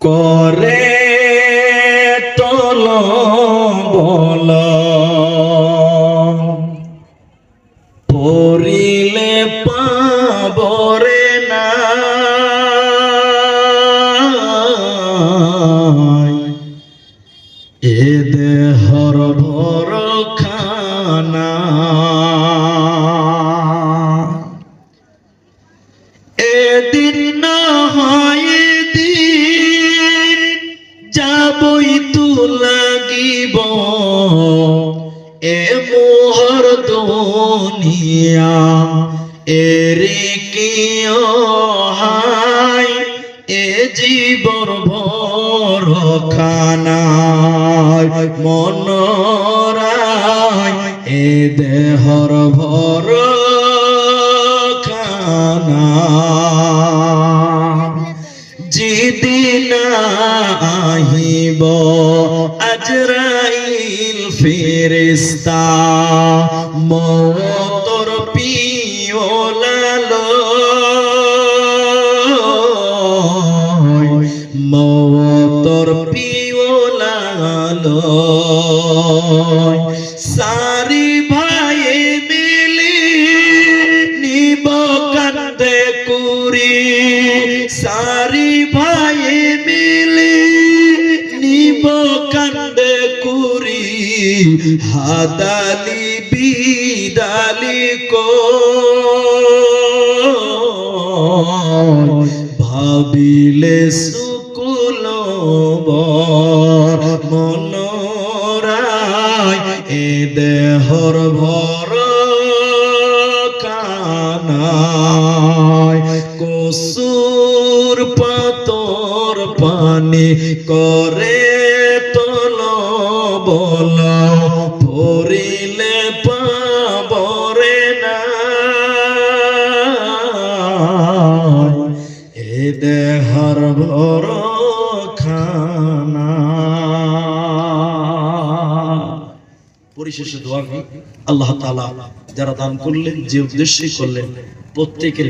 করে তল বল। পরিলে পাবরে না। এ দেহর ভর খানা লাগিব এ মোহর দুনিয়া। এরে কি হাই এ জীবন ভর খানায় মনরায় এ দেহর ভর আহিব আজরাইল ফেরেস্তা মতর পিওলাল মতর পিওলাল সারি ভাই হাদালি বিদালি কো ভাবিলে সুকুল মনোরায় এ দেহর ভর কানায় কসুর পাতর পানি করে তল বল দেহর ভর পরিশেষে দোয়া আল্লাহ তালা যারা দান করলেন যে উদ্দেশ্যে করলেন প্রত্যেকের